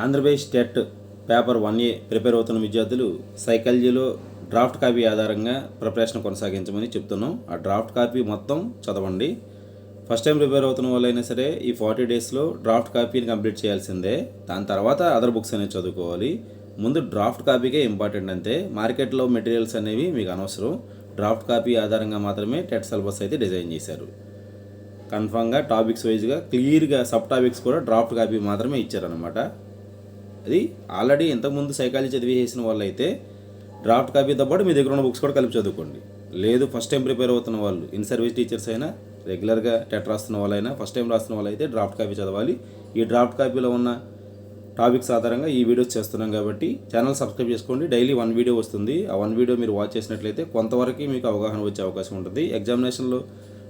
Andhra Pradesh TET paper one A prepare అవుతున్న విద్యార్థులు సైకాలజీలో డ్రాఫ్ట్ కాపీ ఆధారంగా ప్రిపరేషన్ కొనసాగించమని చెప్తున్నాం. ఆ డ్రాఫ్ట్ కాపీ మొత్తం చదవండి. ఫస్ట్ టైం ప్రిపేర్ అవుతున్న వాళ్ళైనా సరే ఈ ఫార్టీ డేస్లో డ్రాఫ్ట్ కాపీని కంప్లీట్ చేయాల్సిందే. దాని తర్వాత అదర్ బుక్స్ అనేవి చదువుకోవాలి. ముందు డ్రాఫ్ట్ కాపీకే ఇంపార్టెంట్ అంతే మార్కెట్లో మెటీరియల్స్ అనేవి మీకు అనవసరం. డ్రాఫ్ట్ కాపీ ఆధారంగా మాత్రమే టెట్ సిలబస్ అయితే డిజైన్ చేశారు. కన్ఫామ్గా టాపిక్స్ వైజ్గా క్లియర్గా సబ్ టాపిక్స్ కూడా డ్రాఫ్ట్ కాపీ మాత్రమే ఇచ్చారనమాట అది ఆల్రెడీ ఇంతకుముందు సైకాలజీ చదివి చేసిన వాళ్ళైతే డ్రాఫ్ట్ కాపీతో పాటు మీ దగ్గర ఉన్న బుక్స్ కూడా కలిపి చదువుకోండి. లేదు ఫస్ట్ టైం ప్రిపేర్ అవుతున్న వాళ్ళు ఇన్ సర్వీస్ టీచర్స్ అయినా రెగ్యులర్గా టెట్ రాస్తున్న వాళ్ళైనా ఫస్ట్ టైం రాస్తున్న వాళ్ళైతే డ్రాఫ్ట్ కాపీ చదవాలి. ఈ డ్రాఫ్ట్ కాపీలో ఉన్న టాపిక్స్ ఆధారంగా ఈ వీడియోస్ చేస్తున్నాం కాబట్టి ఛానల్ సబ్స్క్రైబ్ చేసుకోండి. డైలీ వన్ వీడియో వస్తుంది. ఆ వన్ వీడియో మీరు వాచ్ చేసినట్లయితే కొంతవరకు మీకు అవగాహన వచ్చే అవకాశం ఉంటుంది. ఎగ్జామినేషన్లో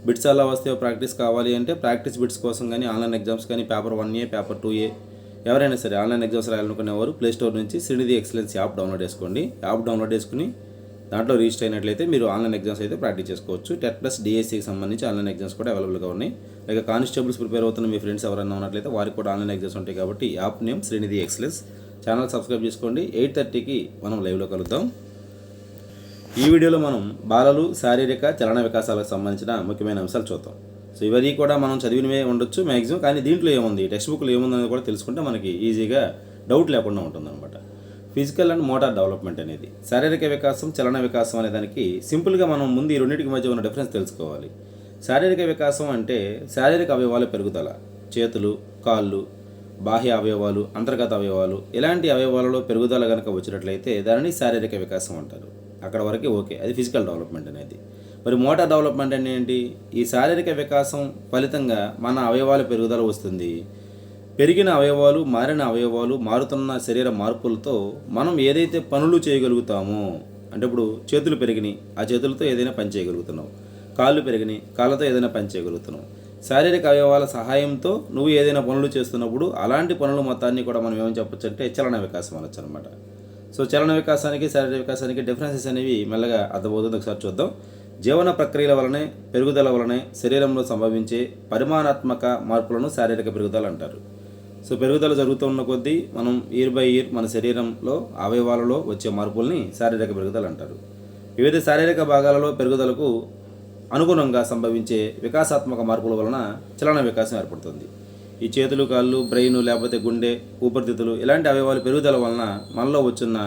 బిట్స్ అలా వస్తే ప్రాక్టీస్ కావాలి అంటే ప్రాక్టీస్ బిట్స్ కోసం కానీ ఆన్లైన్ ఎగ్జామ్స్ కానీ paper one A paper two A ఎవరైనా సరే ఆన్లైన్ ఎగ్జామ్స్ రాయాలనుకునేవారు ప్లే స్టోర్ నుంచి శ్రీనిధి ఎక్సలెన్స్ యాప్ డౌన్లోడ్ చేసుకోండి. యాప్ డౌన్లోడ్ చేసుకుని దాంట్లో రిజిస్టర్ అయినట్లయితే మీరు ఆన్లైన్ ఎగ్జామ్స్ అయితే ప్రాక్టీస్ చేసుకోవచ్చు. టెట్ ప్లస్ డిఎస్సికి సంబంధించి ఆన్లైన్ ఎగ్జామ్స్ కూడా అవైలబుల్గా ఉన్నాయి. అలాగే కానిస్టేబుల్స్ ప్రిపేర్ అవుతున్న మీ ఫ్రెండ్స్ ఎవరైనా ఉన్నట్లయితే వారికి కూడా ఆన్లైన్ ఎగ్జామ్స్ ఉంటాయి కాబట్టి app name Srinidhi excellence channel subscribe చేసుకోండి. ఎయిట్ థర్టీకి మనం లైవ్లో కలుద్దాం. ఈ వీడియోలో మనం బాలలు శారీరక చలన వికాసాలకు సంబంధించిన ముఖ్యమైన అంశాలు చూద్దాం. సో ఇవన్నీ కూడా మనం చదివినవే ఉండొచ్చు మ్యాక్సిమం కానీ దీంట్లో ఏముంది? టెక్స్ట్ బుక్లో ఏముందని కూడా తెలుసుకుంటే మనకి ఈజీగా డౌట్ లేకుండా ఉంటుందన్నమాట. ఫిజికల్ అండ్ మోటార్ డెవలప్మెంట్ అనేది. శారీరక వికాసం చలన వికాసం అనే దానికి సింపుల్గా మనం ముందు ఈ రెండింటికి మధ్య ఉన్న డిఫరెన్స్ తెలుసుకోవాలి. శారీరక వికాసం అంటే శారీరక అవయవాల పెరుగుదల. చేతులు కాళ్ళు బాహ్య అవయవాలు అంతర్గత అవయవాలు ఇలాంటి అవయవాలలో పెరుగుదల కనుక వచ్చినట్లయితే దానిని శారీరక వికాసం అంటారు. అక్కడ వరకు ఓకే. అది ఫిజికల్ డెవలప్మెంట్ అనేది. మరి మోటార్ డెవలప్మెంట్ అంటే ఏంటి? ఈ శారీరక వికాసం ఫలితంగా మన అవయవాల పెరుగుదల వస్తుంది. పెరిగిన అవయవాలు మారిన అవయవాలు మారుతున్న శరీర మార్పులతో మనం ఏదైతే పనులు చేయగలుగుతామో అంటే ఇప్పుడు చేతులు పెరిగినాయి ఆ చేతులతో ఏదైనా పని చేయగలుగుతున్నావు. కాళ్ళు పెరిగినాయి కాళ్ళతో ఏదైనా పని చేయగలుగుతున్నావు. శారీరక అవయవాల సహాయంతో నువ్వు ఏదైనా పనులు చేస్తున్నప్పుడు అలాంటి పనుల మొత్తాన్ని కూడా మనం ఏమని చెప్పొచ్చు అంటే చలన వికాసం అనొచ్చు అనమాట. సో చలన వికాసానికి శారీరక వికాసానికి డిఫరెన్సెస్ అనేవి మెల్లగా అర్థమవుతుంది. ఒకసారి చూద్దాం. జీవన ప్రక్రియల వలనే పెరుగుదల వలనే శరీరంలో సంభవించే పరిమాణాత్మక మార్పులను శారీరక పెరుగుదల అంటారు. సో పెరుగుదల జరుగుతున్న కొద్దీ మనం ఇయర్ బై ఇయర్ మన శరీరంలో అవయవాలలో వచ్చే మార్పుల్ని శారీరక పెరుగుదల అంటారు. వివిధ శారీరక భాగాలలో పెరుగుదలకు అనుగుణంగా సంభవించే వికాసాత్మక మార్పుల వలన చలన వికాసం ఏర్పడుతుంది. ఈ చేతులు కాళ్ళు బ్రెయిన్ లేకపోతే గుండె ఊపిరితిత్తులు ఇలాంటి అవయవాలు పెరుగుదల వలన మనలో వచ్చిన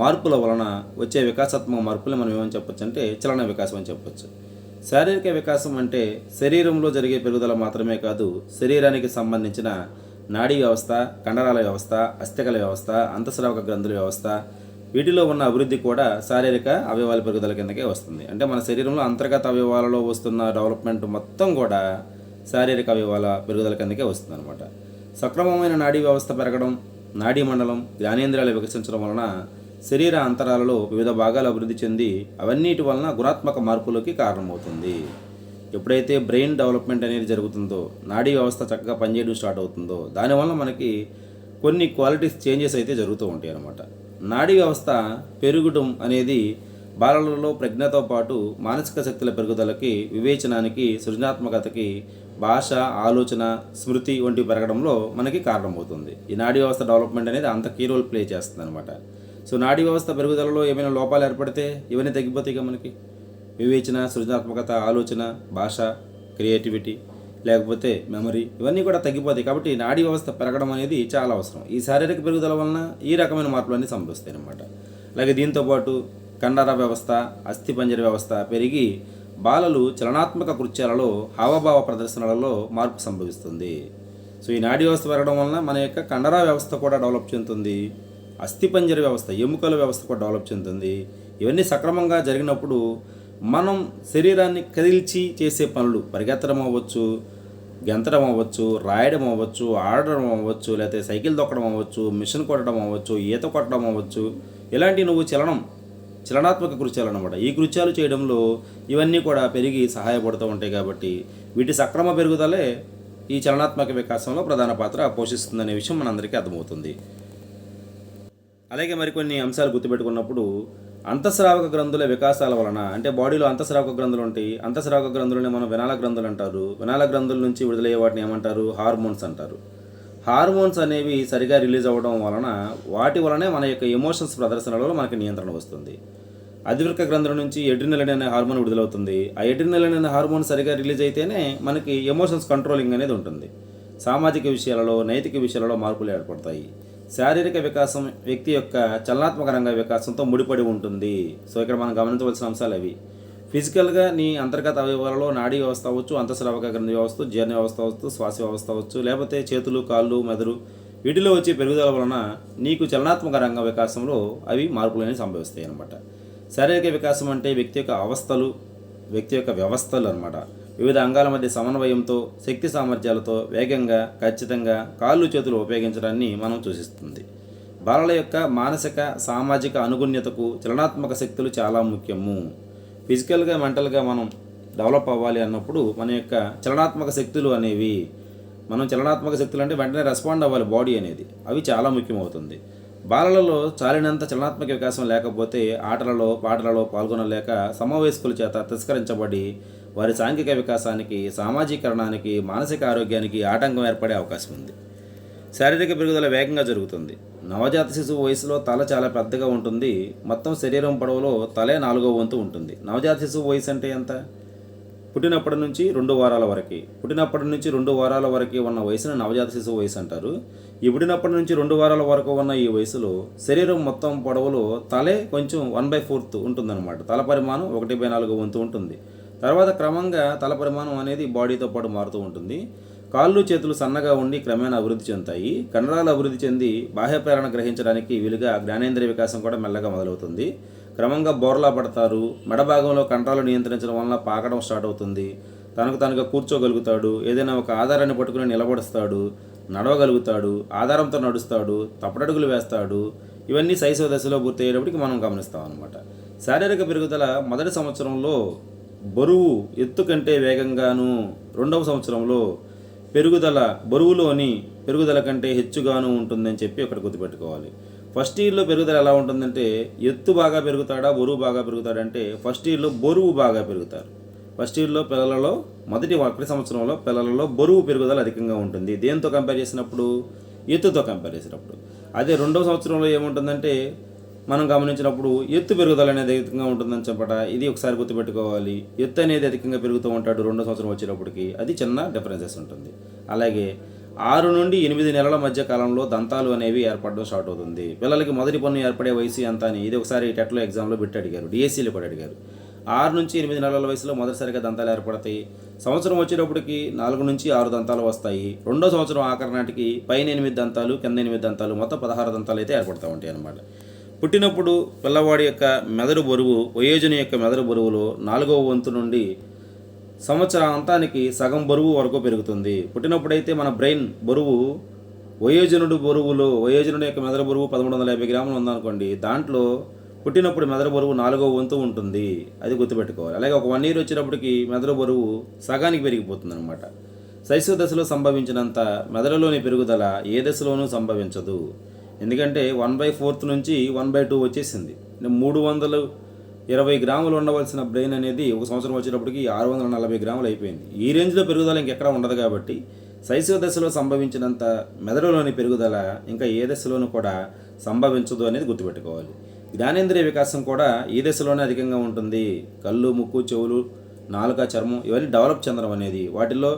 మార్పుల వలన వచ్చే వికాసాత్మక మార్పులు మనం ఏమని చెప్పొచ్చు అంటే చలన వికాసం అని చెప్పొచ్చు. శారీరక వికాసం అంటే శరీరంలో జరిగే పెరుగుదల మాత్రమే కాదు శరీరానికి సంబంధించిన నాడీ వ్యవస్థ కండరాల వ్యవస్థ అస్థికల వ్యవస్థ అంతఃస్రావక గ్రంథుల వ్యవస్థ వీటిలో ఉన్న అభివృద్ధి కూడా శారీరక అవయవాల పెరుగుదల కిందకే వస్తుంది. అంటే మన శరీరంలో అంతర్గత అవయవాలలో వస్తున్న డెవలప్మెంట్ మొత్తం కూడా శారీరక అవయవాల పెరుగుదల కిందకే వస్తుంది అనమాట సక్రమమైన నాడీ వ్యవస్థ పెరగడం నాడీ మండలం జ్ఞానేంద్రియాలు వికసించడం వలన శరీర అంతరాలలో వివిధ భాగాలు అభివృద్ధి చెంది అవన్నిటి వలన గుణాత్మక మార్పులకి కారణమవుతుంది. ఎప్పుడైతే బ్రెయిన్ డెవలప్మెంట్ అనేది జరుగుతుందో నాడీ వ్యవస్థ చక్కగా పనిచేయడం స్టార్ట్ అవుతుందో దానివల్ల మనకి కొన్ని క్వాలిటీస్ చేంజెస్ అయితే జరుగుతూ ఉంటాయి అన్నమాట. నాడీ వ్యవస్థ పెరుగుటం అనేది బాలలలో ప్రజ్ఞతో పాటు మానసిక శక్తుల పెరుగుదలకి వివేచనానికి సృజనాత్మకతకి భాష ఆలోచన స్మృతి వంటి పెరగడంలో మనకి కారణమవుతుంది. ఈ నాడీ వ్యవస్థ డెవలప్మెంట్ అనేది అంత కీ రోల్ ప్లే చేస్తుంది అనమాట సో నాడీ వ్యవస్థ పెరుగుదలలో ఏమైనా లోపాలు ఏర్పడితే ఇవన్నీ తగ్గిపోతాయి ఇక మనకి. వివేచన సృజనాత్మకత ఆలోచన భాష క్రియేటివిటీ లేకపోతే మెమరీ ఇవన్నీ కూడా తగ్గిపోతాయి కాబట్టి నాడీ వ్యవస్థ పెరగడం అనేది చాలా అవసరం. ఈ శారీరక పెరుగుదల వలన ఈ రకమైన మార్పులన్నీ సంభవిస్తాయి అన్నమాట అలాగే దీంతోపాటు కండర వ్యవస్థ అస్థిపంజర వ్యవస్థ పెరిగి బాలలు చలనాత్మక కృత్యాలలో హావభావ ప్రదర్శనలలో మార్పు సంభవిస్తుంది. సో ఈ నాడీ వ్యవస్థ పెరగడం వలన మన యొక్క కండర వ్యవస్థ కూడా డెవలప్ చెందుతుంది. అస్థిపంజర వ్యవస్థ ఎముకల వ్యవస్థ కూడా డెవలప్ చెందుతుంది. ఇవన్నీ సక్రమంగా జరిగినప్పుడు మనం శరీరాన్ని కదిల్చి చేసే పనులు పరిగెత్తడం అవ్వచ్చు గెంతడం అవ్వచ్చు రాయడం అవ్వచ్చు ఆడడం అవ్వచ్చు లేకపోతే సైకిల్ తొక్కడం అవ్వచ్చు మిషన్ కొట్టడం అవ్వచ్చు ఈత కొట్టడం అవ్వచ్చు ఇలాంటి నువ్వు చలనం చలనాత్మక కృత్యాలు అనమాట ఈ కృత్యాలు చేయడంలో ఇవన్నీ కూడా పెరిగి సహాయపడుతూ ఉంటాయి కాబట్టి వీటి సక్రమ పెరుగుదలే ఈ చలనాత్మక వికాసంలో ప్రధాన పాత్ర పోషిస్తుందనే విషయం మనందరికీ అర్థమవుతుంది. అలాగే మరికొన్ని అంశాలు గుర్తుపెట్టుకున్నప్పుడు అంతఃస్రావక గ్రంథుల వికాసాల వలన అంటే బాడీలో అంతఃస్రావక గ్రంథులు ఉంటాయి. అంతఃస్రావక గ్రంథులని మనం వినాల గ్రంథులు అంటారు. వినాల గ్రంథుల నుంచి విడుదలయ్యే వాటిని ఏమంటారు? హార్మోన్స్ అంటారు. హార్మోన్స్ అనేవి సరిగా రిలీజ్ అవ్వడం వలన వాటి వలనే మన యొక్క ఎమోషన్స్ ప్రదర్శనలో మనకి నియంత్రణ వస్తుంది. అధివృక్క గ్రంథుల నుంచి ఎడ్రినలిన్ అనే హార్మోన్ విడుదలవుతుంది. ఆ ఎడ్రినలిన్ అనే హార్మోన్ సరిగా రిలీజ్ అయితేనే మనకి ఎమోషన్స్ కంట్రోలింగ్ అనేది ఉంటుంది. సామాజిక విషయాలలో నైతిక విషయాలలో మార్పులు ఏర్పడతాయి. శారీరక వికాసం వ్యక్తి యొక్క చలనాత్మక రంగ వికాసంతో ముడిపడి ఉంటుంది. సో ఇక్కడ మనం గమనించవలసిన అంశాలు అవి. ఫిజికల్గా నీ అంతర్గత అవయవాలలో నాడీ వ్యవస్థ అవ్వచ్చు అంతఃస్రావక గ్రంథి వ్యవస్థ జీర్ణ వ్యవస్థ అవ్వచ్చు శ్వాస వ్యవస్థ అవ్వచ్చు లేకపోతే చేతులు కాళ్ళు మెదడు వీటిలో వచ్చే పెరుగుదల వలన నీకు చలనాత్మక రంగ వికాసంలో అవి మార్పులు అనేవి సంభవిస్తాయి అనమాట శారీరక వికాసం అంటే వ్యక్తి యొక్క అవస్థలు వ్యక్తి యొక్క వ్యవస్థలు అన్నమాట. వివిధ అంగాల మధ్య సమన్వయంతో శక్తి సామర్థ్యాలతో వేగంగా ఖచ్చితంగా కాళ్ళు చేతులు ఉపయోగించడాన్ని మనం సూచిస్తుంది బాలల యొక్క మానసిక సామాజిక అనుగుణ్యతకు చలనాత్మక శక్తులు చాలా ముఖ్యము. ఫిజికల్గా మెంటల్గా మనం డెవలప్ అవ్వాలి అన్నప్పుడు మన యొక్క చలనాత్మక శక్తులు అనేవి మనం చలనాత్మక శక్తులు అంటే వెంటనే రెస్పాండ్ అవ్వాలి బాడీ అనేది. అవి చాలా ముఖ్యమవుతుంది. బాలలలో చాలినంత చలనాత్మక వికాసం లేకపోతే ఆటలలో పాటలలో పాల్గొనలేక సమావేశకుల చేత తిరస్కరించబడి వారి సాంఘిక వికాసానికి సామాజీకరణానికి మానసిక ఆరోగ్యానికి ఆటంకం ఏర్పడే అవకాశం ఉంది. శారీరక పెరుగుదల వేగంగా జరుగుతుంది. నవజాత శిశువు వయసులో తల చాలా పెద్దగా ఉంటుంది. మొత్తం శరీరం పొడవులో తలే నాలుగో వంతు ఉంటుంది. నవజాత శిశువు వయసు అంటే ఎంత? పుట్టినప్పటి నుంచి రెండు వారాల వరకు. పుట్టినప్పటి నుంచి రెండు వారాల వరకు ఉన్న వయసును నవజాత శిశువు వయసు అంటారు. ఈ పుట్టినప్పటి నుంచి రెండు వారాల వరకు ఉన్న ఈ వయసులో శరీరం మొత్తం పొడవులో తలే కొంచెం వన్ బై ఫోర్త్ ఉంటుందన్నమాట. తల పరిమాణం ఒకటి బై నాలుగు వంతు ఉంటుంది. తర్వాత క్రమంగా తల పరిమాణం అనేది బాడీతో పాటు మారుతూ ఉంటుంది. కాళ్ళు చేతులు సన్నగా ఉండి క్రమేణా అభివృద్ధి చెందుతాయి. కండరాలు అభివృద్ధి చెంది బాహ్య ప్రేరణ గ్రహించడానికి వీలుగా జ్ఞానేంద్రియ వికాసం కూడా మెల్లగా మొదలవుతుంది. క్రమంగా బోర్లా పడతారు. మెడ భాగంలో కండరాలు నియంత్రించడం వలన పాకడం స్టార్ట్ అవుతుంది. తనకు తనగా కూర్చోగలుగుతాడు. ఏదైనా ఒక ఆధారాన్ని పట్టుకుని నిలబడుస్తాడు. నడవగలుగుతాడు. ఆధారంతో నడుస్తాడు. తప్పటడుగులు వేస్తాడు. ఇవన్నీ శైశవ దశలో పూర్తయ్యేటప్పటికి మనం గమనిస్తాం అనమాట శారీరక పెరుగుదల మొదటి సంవత్సరంలో బరువు ఎత్తు కంటే వేగంగాను రెండవ సంవత్సరంలో పెరుగుదల బరువులోని పెరుగుదల కంటే హెచ్చుగాను ఉంటుందని చెప్పి అక్కడ గుర్తుపెట్టుకోవాలి. ఫస్ట్ ఇయర్లో పెరుగుదల ఎలా ఉంటుందంటే ఎత్తు బాగా పెరుగుతాడా బరువు బాగా పెరుగుతాడంటే ఫస్ట్ ఇయర్లో బరువు బాగా పెరుగుతారు. ఫస్ట్ ఇయర్లో పిల్లలలో మొదటి ఒకటి సంవత్సరంలో పిల్లలలో బరువు పెరుగుదల అధికంగా ఉంటుంది. దేంతో కంపేర్ చేసినప్పుడు? ఎత్తుతో కంపేర్ చేసినప్పుడు. అదే రెండవ సంవత్సరంలో ఏముంటుందంటే మనం గమనించినప్పుడు ఎత్తు పెరుగుదల అనేది అధికంగా ఉంటుందని చెప్పట. ఇది ఒకసారి గుర్తుపెట్టుకోవాలి. ఎత్తు అనేది అధికంగా పెరుగుతూ ఉంటాడు రెండో సంవత్సరం వచ్చేటప్పటికి అది చిన్న డిఫరెన్సెస్ ఉంటుంది. అలాగే ఆరు నుండి ఎనిమిది నెలల మధ్య కాలంలో దంతాలు అనేవి ఏర్పడడం స్టార్ట్ అవుతుంది. పిల్లలకి మొదటి పన్ను ఏర్పడే వయసు ఎంత అని ఇది ఒకసారి టెట్లో ఎగ్జామ్లో బిట్ అడిగారు. డిఎస్సీలో కూడా అడిగారు. ఆరు నుంచి ఎనిమిది నెలల వయసులో మొదటిసారిగా దంతాలు ఏర్పడతాయి. సంవత్సరం వచ్చేటప్పటికి నాలుగు నుంచి ఆరు దంతాలు వస్తాయి. రెండో సంవత్సరం ఆఖరి నాటికి పైన ఎనిమిది దంతాలు కింద ఎనిమిది దంతాలు మొత్తం పదహారు దంతాలు అయితే ఏర్పడతా ఉంటాయి అన్నమాట పుట్టినప్పుడు పిల్లవాడి యొక్క మెదడు బరువు వయోజన యొక్క మెదడు బరువులో నాలుగవ వంతు నుండి సంవత్సరాంతానికి సగం బరువు వరకు పెరుగుతుంది. పుట్టినప్పుడైతే మన బ్రెయిన్ బరువు వయోజనుడు బరువులో వయోజనుడు యొక్క మెదడు బరువు పదమూడు వందల యాభై గ్రాములు ఉందనుకోండి దాంట్లో పుట్టినప్పుడు మెదడు బరువు నాలుగో వంతు ఉంటుంది. అది గుర్తుపెట్టుకోవాలి. అలాగే ఒక వన్ ఇయర్ వచ్చినప్పటికి మెదడు బరువు సగానికి పెరిగిపోతుంది అనమాట శైశవ దశలో సంభవించినంత మెదడులోని పెరుగుదల ఏ దశలోనూ సంభవించదు. ఎందుకంటే వన్ బై ఫోర్త్ నుంచి వన్ బై టూ వచ్చేసింది. మూడు వందలు ఇరవై గ్రాములు ఉండవలసిన బ్రెయిన్ అనేది ఒక సంవత్సరం వచ్చేటప్పటికి ఆరు వందల నలభై గ్రాములు అయిపోయింది. ఈ రేంజ్లో పెరుగుదల ఇంకెక్కడ ఉండదు కాబట్టి శైశవ దశలో సంభవించినంత మెదడులోని పెరుగుదల ఇంకా ఏ దశలోనూ కూడా సంభవించదు అనేది గుర్తుపెట్టుకోవాలి. జ్ఞానేంద్రియ వికాసం కూడా ఈ దశలోనే అధికంగా ఉంటుంది. కళ్ళు ముక్కు చెవులు నాలుక చర్మం ఇవన్నీ డెవలప్ చెందడం అనేది వాటిల్లో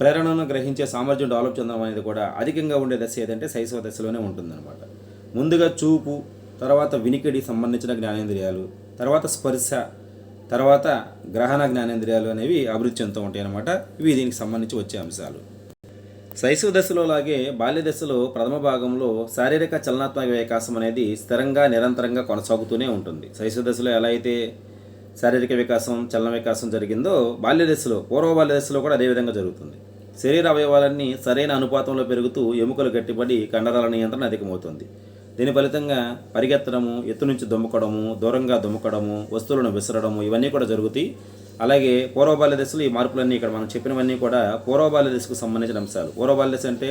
ప్రేరణను గ్రహించే సామర్థ్యం డెవలప్ చెందడం అనేది కూడా అధికంగా ఉండే దశ ఏదంటే శైశవ దశలోనే ఉంటుందన్నమాట. ముందుగా చూపు తర్వాత వినికిడి సంబంధించిన జ్ఞానేంద్రియాలు తర్వాత స్పర్శ తర్వాత గ్రహణ జ్ఞానేంద్రియాలు అనేవి అభివృద్ధి చెందుతూ ఉంటాయి అన్నమాట ఇవి దీనికి సంబంధించి వచ్చే అంశాలు. శైశవ దశలో లాగే బాల్య దశలో ప్రథమ భాగంలో శారీరక చలనాత్మక వికాసం అనేది స్థిరంగా నిరంతరంగా కొనసాగుతూనే ఉంటుంది. శైశవ దశలో ఎలా అయితే శారీరక వికాసం చలన వికాసం జరిగిందో బాల్య దశలో పూర్వ బాల్య దశలో కూడా అదే విధంగా జరుగుతుంది. శరీర అవయవాలన్నీ సరైన అనుపాతంలో పెరుగుతూ ఎముకలు గట్టిపడి కండరాల నియంత్రణ అధికమవుతుంది. దీని ఫలితంగా పరిగెత్తడము ఎత్తు నుంచి దుమ్ముకడము దూరంగా దుమ్మకడము వస్తువులను విసరడము ఇవన్నీ కూడా జరుగుతాయి. అలాగే పూర్వబాల్య దశలో ఈ మార్పులన్నీ ఇక్కడ మనం చెప్పినవన్నీ కూడా పూర్వబాల్య దశకు సంబంధించిన అంశాలు. పూర్వబాల్య దశ అంటే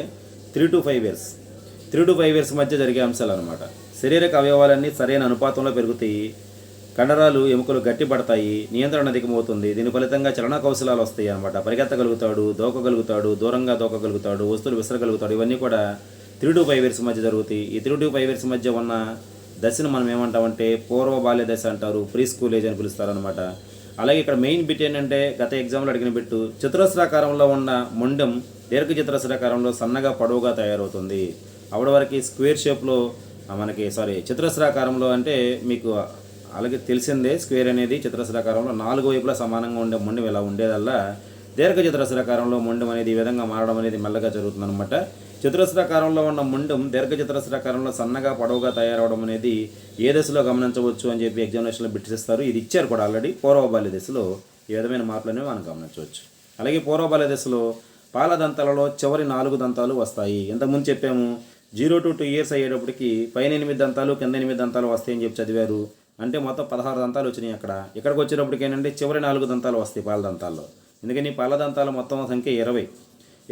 three to five years three to five years మధ్య జరిగే అంశాలు అనమాట శరీరక అవయవాలన్నీ సరైన అనుపాతంలో పెరుగుతాయి. కండరాలు ఎముకలు గట్టిపడతాయి నియంత్రణ అధికమవుతుంది. దీని ఫలితంగా చలన కౌశలాలు వస్తాయి అనమాట పరిగెత్తగలుగుతాడు దోకగలుగుతాడు దూరంగా దోకగలుగుతాడు వస్తువులు విసరగలుగుతాడు. ఇవన్నీ కూడా త్రీ టు ఫైవ్ ఇయర్స్ మధ్య జరుగుతాయి. ఈ త్రీ టు ఫైవ్ ఇయర్స్ మధ్య ఉన్న దశను మనం ఏమంటామంటే పూర్వ బాల్య దశ అంటారు. ప్రీ స్కూల్ ఏజ్ అని పిలుస్తారనమాట అలాగే ఇక్కడ మెయిన్ బిట్ ఏంటంటే గత ఎగ్జామ్లో అడిగిన బిట్టు చతురస్రాకారంలో ఉన్న మొండెం దీర్ఘ చతురస్రాకారంలో సన్నగా పొడవుగా తయారవుతుంది. అప్పటి వరకు స్క్వేర్ షేప్లో మనకి సారీ చతురస్రాకారంలో అంటే మీకు అలాగే తెలిసిందే స్క్వేర్ అనేది చతురస్రాకారంలో నాలుగు వైపులా సమానంగా ఉండే మొండెం ఇలా ఉండేదల్లా దీర్ఘ చతురస్రాకారంలో మొండెం అనేది ఈ విధంగా మారడం అనేది మెల్లగా జరుగుతుందన్నమాట. చతురస్రాకారంలో ఉన్న మొండెం దీర్ఘ చతురస్రాకారంలో సన్నగా పొడవుగా తయారవడం అనేది ఏ దశలో గమనించవచ్చు అని చెప్పి ఎగ్జామినేషన్లో బిట్టిస్తారు ఇది ఇచ్చారు కూడా ఆల్రెడీ. పూర్వబాల్య దశలో ఈ విధమైన మార్పులు అనేవి మనం గమనించవచ్చు. అలాగే పూర్వబాల్య దశలో పాల దంతాలలో చివరి నాలుగు దంతాలు వస్తాయి. ఇంతకుముందు చెప్పాము జీరో టు టూ ఇయర్స్ అయ్యేటప్పటికి పైన ఎనిమిది దంతాలు కింద ఎనిమిది దంతాలు వస్తాయని చెప్పి చదివారు. అంటే మొత్తం పదహారు దంతాలు వచ్చినాయి అక్కడ. ఇక్కడికి వచ్చినప్పటికి ఏంటంటే చివరి నాలుగు దంతాలు వస్తాయి పాల దంతాల్లో. ఎందుకని పాల దంతాల మొత్తం సంఖ్య ఇరవై.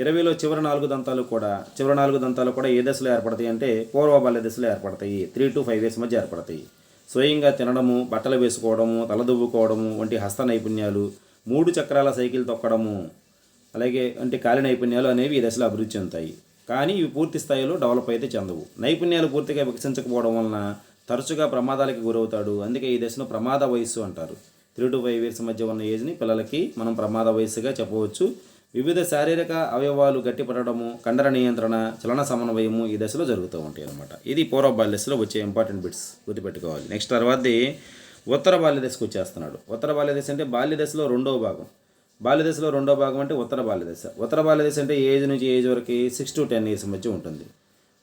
ఇరవైలో చివరి నాలుగు దంతాలు కూడా చివరి నాలుగు దంతాలు కూడా ఏ దశలో ఏర్పడతాయి అంటే పూర్వ బాల్య దశలో ఏర్పడతాయి. త్రీ టు ఫైవ్ ఇయర్స్ మధ్య ఏర్పడతాయి. స్వయంగా తినడము బట్టలు వేసుకోవడము తలదువ్వుకోవడము వంటి హస్త నైపుణ్యాలు మూడు చక్రాల సైకిల్ తొక్కడము అలాగే అంటే కాలి నైపుణ్యాలు అనేవి ఈ దశలో అభివృద్ధి చెందుతాయి. కానీ ఇవి పూర్తి స్థాయిలో డెవలప్ అయితే చెందవు. నైపుణ్యాలు పూర్తిగా వికసించకపోవడం వలన తరచుగా ప్రమాదాలకి గురవుతాడు. అందుకే ఈ దశను ప్రమాద వయస్సు అంటారు. త్రీ టు ఫైవ్ ఇయర్స్ మధ్య ఉన్న ఏజ్ని పిల్లలకి మనం ప్రమాద వయస్సుగా చెప్పవచ్చు. వివిధ శారీరక అవయవాలు గట్టిపడడము కండర నియంత్రణ చలన సమన్వయము ఈ దశలో జరుగుతూ ఉంటాయి అనమాట ఇది పూర్వ బాల్య దశలో వచ్చే ఇంపార్టెంట్ బిట్స్ గుర్తుపెట్టుకోవాలి. నెక్స్ట్ తర్వాతది ఉత్తర బాల్య దశకు వచ్చేస్తున్నాడు. ఉత్తర బాల్య దశ అంటే బాల్య దశలో రెండవ భాగం. బాల్య దశలో రెండో భాగం అంటే ఉత్తర బాల్య దశ ఉత్తర బాల్య దశ అంటే ఏజ్ నుంచి ఏజ్ వరకు సిక్స్ టు టెన్ ఇయర్స్ మధ్య ఉంటుంది.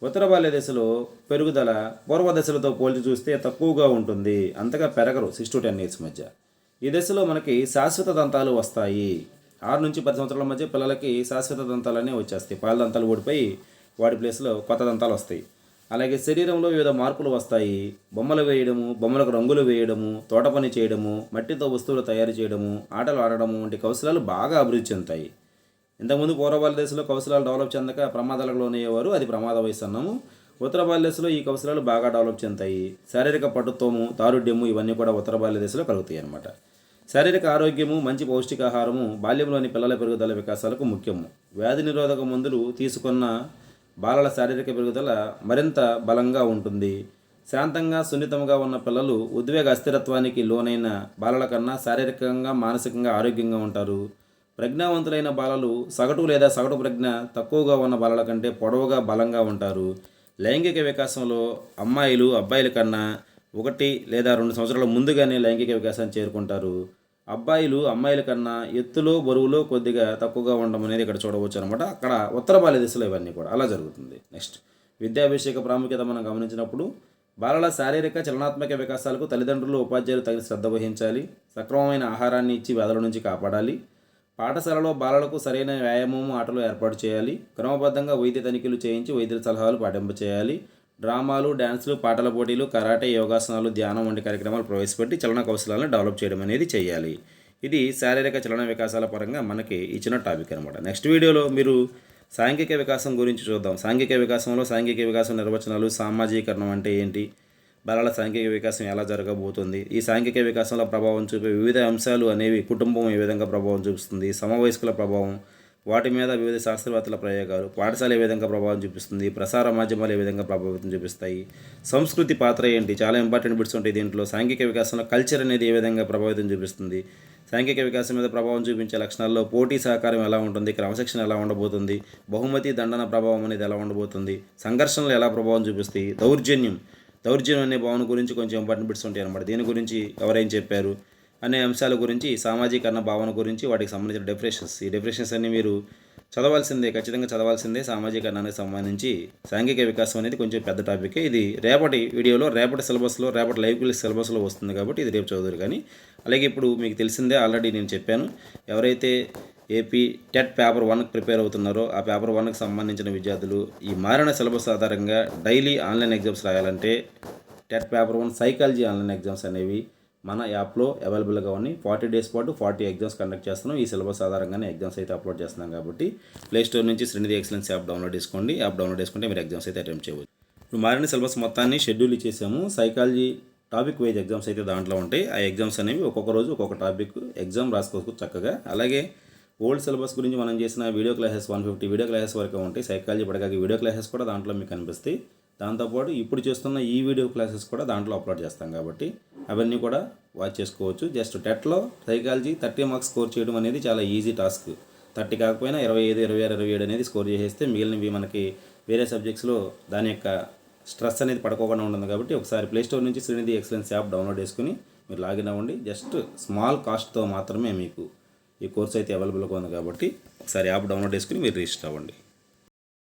ఉత్తర బాల్య దశలో పెరుగుదల పూర్వ దశలతో పోల్చి చూస్తే తక్కువగా ఉంటుంది. అంతగా పెరగరు సిక్స్ టు టెన్ ఇయర్స్ మధ్య. ఈ దశలో మనకి శాశ్వత దంతాలు వస్తాయి. ఆరు నుంచి పది సంవత్సరాల మధ్య పిల్లలకి శాశ్వత దంతాలనే వచ్చేస్తాయి. పాల దంతాలు ఓడిపోయి వాటి ప్లేస్లో కొత్త దంతాలు వస్తాయి. అలాగే శరీరంలో వివిధ మార్పులు వస్తాయి. బొమ్మలు వేయడము బొమ్మలకు రంగులు వేయడము తోట పని చేయడము మట్టితో వస్తువులు తయారు చేయడము ఆటలు ఆడడము వంటి కౌశలాలు బాగా అభివృద్ధి చెందుతాయి. ఇంతకుముందు పూర్వ భారతదేశంలో కౌశలాలు డెవలప్ చెందక ప్రమాదాలకు లోనయ్యేవారు. అది ప్రమాద వయసు అన్నాము ఉత్తర భారతదేశంలో ఈ కౌశలాలు బాగా డెవలప్ చెందుతాయి. శారీరక పటుత్వము దారుఢ్యము ఇవన్నీ కూడా ఉత్తర భారతదేశంలో కలుగుతాయి అన్నమాట. శారీరక ఆరోగ్యము మంచి పౌష్టికాహారము బాల్యంలోని పిల్లల పెరుగుదల వికాసాలకు ముఖ్యము. వ్యాధి నిరోధక మందులు తీసుకున్న బాలల శారీరక పెరుగుదల మరింత బలంగా ఉంటుంది. శాంతంగా సున్నితంగా ఉన్న పిల్లలు ఉద్వేగ అస్థిరత్వానికి లోనైన బాలల కన్నా శారీరకంగా మానసికంగా ఆరోగ్యంగా ఉంటారు. ప్రజ్ఞావంతులైన బాలలు సగటు లేదా సగటు ప్రజ్ఞ తక్కువగా ఉన్న బాలల కంటే పొడవుగా బలంగా ఉంటారు. లైంగిక వికాసంలో అమ్మాయిలు అబ్బాయిల కన్నా ఒకటి లేదా రెండు సంవత్సరాల ముందుగానే లైంగిక వికాసాన్ని చేరుకుంటారు. అబ్బాయిలు అమ్మాయిల కన్నా ఎత్తులో బరువులో కొద్దిగా తక్కువగా ఉండడం అనేది ఇక్కడ చూడవచ్చు అనమాట అక్కడ ఉత్తర బాల్య దిశలో ఇవన్నీ కూడా అలా జరుగుతుంది. నెక్స్ట్ విద్యాభిషేక ప్రాముఖ్యత మనం గమనించినప్పుడు బాలల శారీరక చలనాత్మక వికాసాలకు తల్లిదండ్రులు ఉపాధ్యాయులు తగిన శ్రద్ధ వహించాలి. సక్రమమైన ఆహారాన్ని ఇచ్చి వ్యాధుల నుంచి కాపాడాలి. పాఠశాలలో బాలలకు సరైన వ్యాయామం ఆటలు ఏర్పాటు చేయాలి. క్రమబద్ధంగా వైద్య తనిఖీలు చేయించి వైద్యుల సలహాలు పాటింప చేయాలి. డ్రామాలు డ్యాన్సులు పాటల పోటీలు కరాటే యోగాసనాలు ధ్యానం వంటి కార్యక్రమాలు ప్రవేశపెట్టి చలన కౌశలాలను డెవలప్ చేయడం అనేది చేయాలి. ఇది శారీరక చలన వికాసాల పరంగా మనకి ఇచ్చిన టాపిక్ అనమాట నెక్స్ట్ వీడియోలో మీరు సాంఘిక వికాసం గురించి చూద్దాం. సాంఘిక వికాసంలో సాంఘిక వికాసం నిర్వచనాలు సామాజీకరణం అంటే ఏంటి? బాలల సాంఘిక వికాసం ఎలా జరగబోతుంది? ఈ సాంఘిక వికాసంలో ప్రభావం చూపే వివిధ అంశాలు అనేవి కుటుంబం ఏ విధంగా ప్రభావం చూపిస్తుంది? సమవయస్కుల ప్రభావం వాటి మీద వివిధ శాస్త్రవేత్తల ప్రయోగాలు పాఠశాల ఏ విధంగా ప్రభావం చూపిస్తుంది? ప్రసార మాధ్యమాలు ఏ విధంగా ప్రభావితం చూపిస్తాయి? సంస్కృతి పాత్ర ఏంటి? చాలా ఇంపార్టెంట్ బిట్స్ ఉంటాయి దీంట్లో. సాంఘిక వికాసంలో కల్చర్ అనేది ఏ విధంగా ప్రభావితం చూపిస్తుంది? సాంఘిక వికాసం మీద ప్రభావం చూపించే లక్షణాల్లో పోటీ సహకారం ఎలా ఉంటుంది? క్రమశిక్షణ ఎలా ఉండబోతుంది? బహుమతి దండన ప్రభావం అనేది ఎలా ఉండబోతుంది? సంఘర్షణలు ఎలా ప్రభావం చూపిస్తాయి? దౌర్జన్యం దౌర్జన్యం అనే భావన గురించి కొంచెం ఇంపార్టెంట్ బిట్స్ ఉంటాయి అనమాట దీని గురించి ఎవరేం చెప్పారు అనే అంశాల గురించి సామాజీకరణ భావన గురించి వాటికి సంబంధించిన డెఫినేషన్స్ ఈ డెఫినేషన్స్ అన్ని మీరు చదవాల్సిందే ఖచ్చితంగా చదవాల్సిందే. సామాజీకరణానికి సంబంధించి సాంఘిక వికాసం అనేది కొంచెం పెద్ద టాపిక్ ఇది రేపటి వీడియోలో రేపటి సిలబస్లో రేపటి లైవ్ క్లాస్ సిలబస్లో వస్తుంది కాబట్టి ఇది రేపు చదువురు కానీ అలాగే ఇప్పుడు మీకు తెలిసిందే ఆల్రెడీ నేను చెప్పాను. ఎవరైతే ఏపీ టెట్ పేపర్ వన్కి ప్రిపేర్ అవుతున్నారో ఆ పేపర్ వన్కి సంబంధించిన విద్యార్థులు ఈ మారిన సిలబస్ ఆధారంగా డైలీ ఆన్లైన్ ఎగ్జామ్స్ రాయాలంటే TET paper one psychology online exams అనేవి మన యాప్లో అవైలబుల్గా ఉన్నాయి. ఫార్టీ డేస్ పాటు ఫార్టీ ఎగ్జామ్స్ కండక్ట్ చేస్తున్నాం. ఈ సిలబస్ ఆధారంగానే ఎగ్జామ్స్ అయితే అప్లోడ్ చేస్తున్నాం కాబట్టి ప్లేస్టోర్ నుంచి శ్రీనిధి ఎక్సలెన్స్ యాప్ డౌన్లోడ్ చేసుకోండి. యాప్ డౌన్లోడ్ చేసుకుంటే మీరు ఎగ్జామ్స్ అయితే అటెంప్ట్ చేయవచ్చు. ఇప్పుడు మారిన సిలబస్ మొత్తాన్ని షెడ్యూల్ ఇచ్చేసాము. సైకాలజీ టాపిక్ వైజ్ ఎగ్జామ్స్ అయితే దాంట్లో ఉంటాయి. ఆ ఎగ్జామ్స్ అనేవి ఒక్కొక్క రోజు ఒక్కొక్క టాపిక్ ఎగ్జామ్ రాసుకోవచ్చు చక్కగా. అలాగే ఓల్డ్ సిలబస్ గురించి మనం చేసిన video classes one fifty video classes వరకు ఉంటాయి. సైకాలజీ పడకాకి వీడియో క్లాసెస్ కూడా దాంట్లో మీకు కనిపిస్తాయి దాంతోపాటు ఇప్పుడు చేస్తున్న ఈ వీడియో క్లాసెస్ కూడా దాంట్లో అప్లోడ్ చేస్తాం కాబట్టి అవన్నీ కూడా వాచ్ చేసుకోవచ్చు. జస్ట్ టెట్లో సైకాలజీ థర్టీ మార్క్స్ స్కోర్ చేయడం అనేది చాలా ఈజీ టాస్క్ థర్టీ కాకపోయినా ఇరవై ఐదు ఇరవై ఆరు ఇరవై ఏడు అనేది స్కోర్ చేసేస్తే మిగిలినవి మనకి వేరే సబ్జెక్ట్స్లో దాని యొక్క స్ట్రెస్ అనేది పడుకోకుండా ఉంటుంది కాబట్టి ఒకసారి ప్లేస్టోర్ నుంచి శ్రీనిధి ఎక్సలెన్స్ యాప్ డౌన్లోడ్ చేసుకుని మీరు లాగిన్ అవ్వండి. జస్ట్ స్మాల్ కాస్ట్తో మాత్రమే మీకు ఈ కోర్స్ అయితే అవైలబుల్గా ఉంది కాబట్టి ఒకసారి యాప్ డౌన్లోడ్ చేసుకుని మీరు రిజిస్టర్ అవ్వండి.